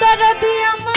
দরদি আমার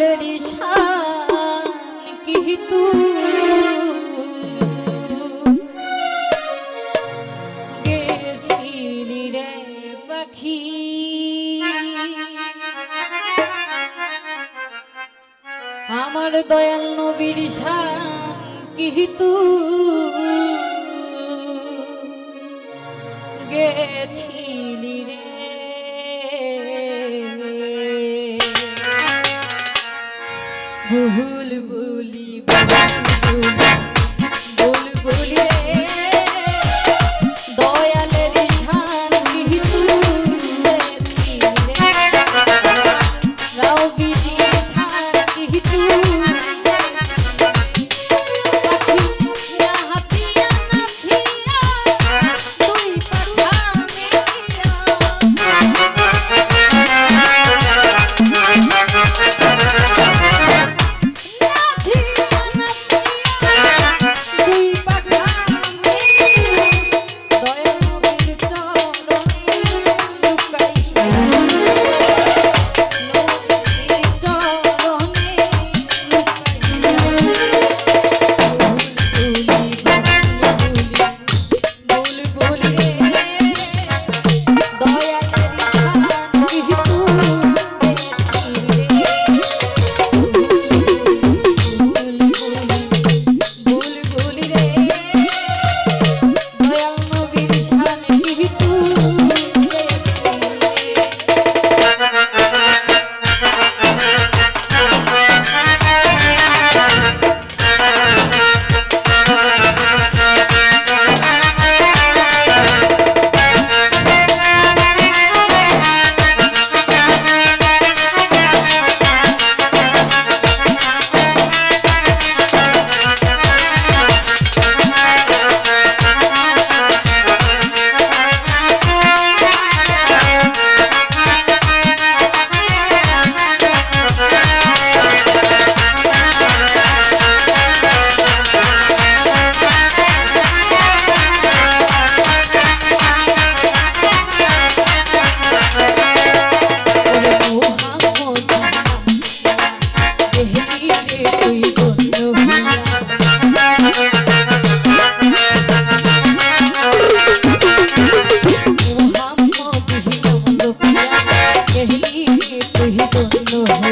পাগলের শান আমার দয়াল নবীর শান কিহিতু গেছি ভুল ভুলি জন্য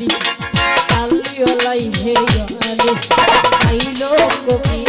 আলি আলিওলাই হে আলি আইলো কবি